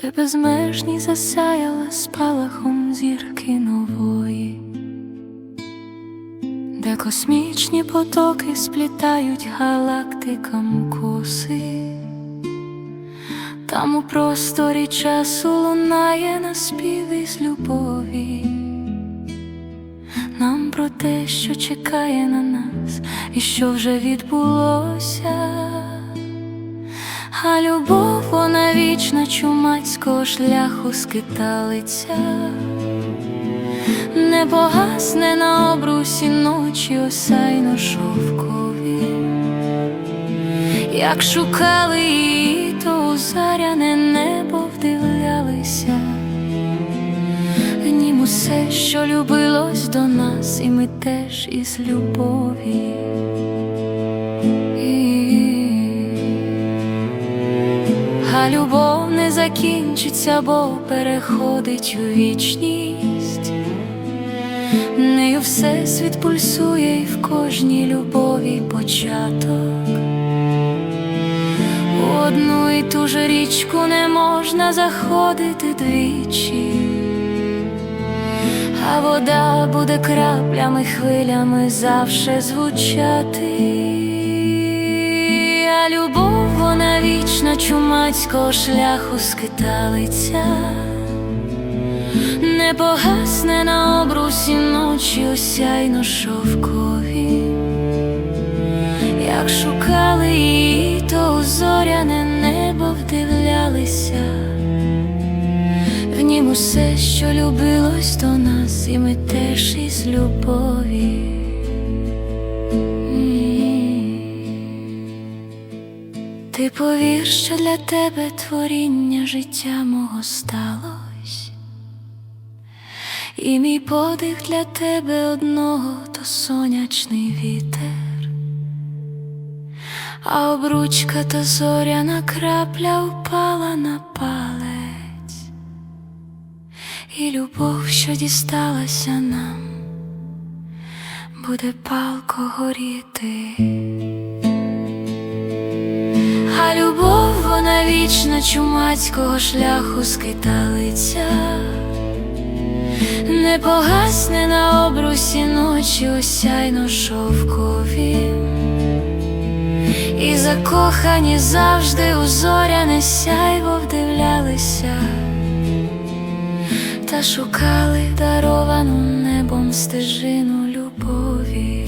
де безмежні засяяла спалахом зірки нової, де космічні потоки сплітають галактикам коси, там у просторі часу лунає наспів із любові. Нам про те, що чекає на нас, і що вже відбулося. А любов вона вічна чумацького шляху скиталиця, не погасне на обрусі ночі осяйно шовкові. Як шукали її, то у заряне небо вдивлялися. Нім усе, що любилось до нас, і ми теж із любові. А любов не закінчиться, бо переходить у вічність. Нею всесвіт пульсує і в кожній любові початок. У одну і ту ж річку не можна заходити двічі, а вода буде краплями, хвилями завше звучати. А любов вічна чумацького шляху скиталиця, не погасне на обрусі ночі осяйно шовкові. Як шукали її, то у зоряне небо вдивлялися, в нім усе, що любилось до нас, і ми теж із любові. Ти повір, що для тебе творіння життя мого сталось, і мій подих для тебе одного то сонячний вітер, а обручка та зоряна крапля впала на палець, і любов, що дісталася нам, буде палко горіти. А любов вона вічна чумацького шляху скиталиця, не погасне на обрусі ночі осяйно шовкові, і закохані завжди у зоряне сяйво вдивлялися, та шукали даровану небом стежину любові.